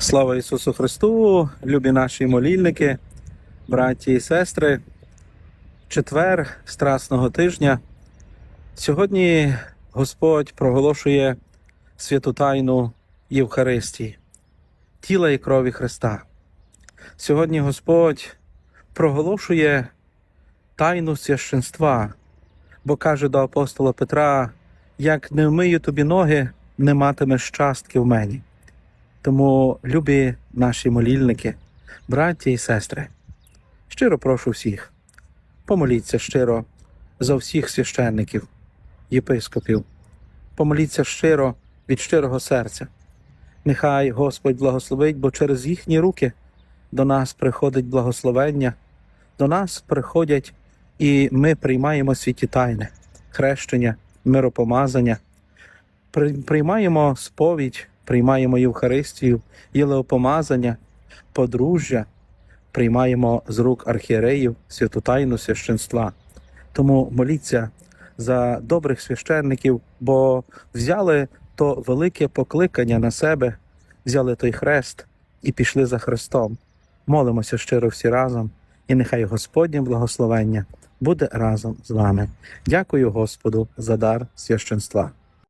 Слава Ісусу Христу, любі наші молільники, браті і сестри. Четвер Страсного тижня. Сьогодні Господь проголошує святу тайну Євхаристії, тіла і крові Христа. Сьогодні Господь проголошує тайну священства, бо каже до апостола Петра: як не вмию тобі ноги, не матимеш частки в мені. Тому, любі наші молільники, браті і сестри, щиро прошу всіх, помоліться щиро за всіх священників, єпископів, помоліться щиро від щирого серця. Нехай Господь благословить, бо через їхні руки до нас приходить благословення, до нас приходять і ми приймаємо святі тайни, хрещення, миропомазання, приймаємо сповідь, приймаємо Євхаристію, єлеопомазання, подружжя, приймаємо з рук архієреїв святу тайну священства. Тому моліться за добрих священників, бо взяли то велике покликання на себе, взяли той хрест і пішли за Христом. Молимося щиро всі разом, і нехай Господнє благословення буде разом з вами. Дякую Господу за дар священства.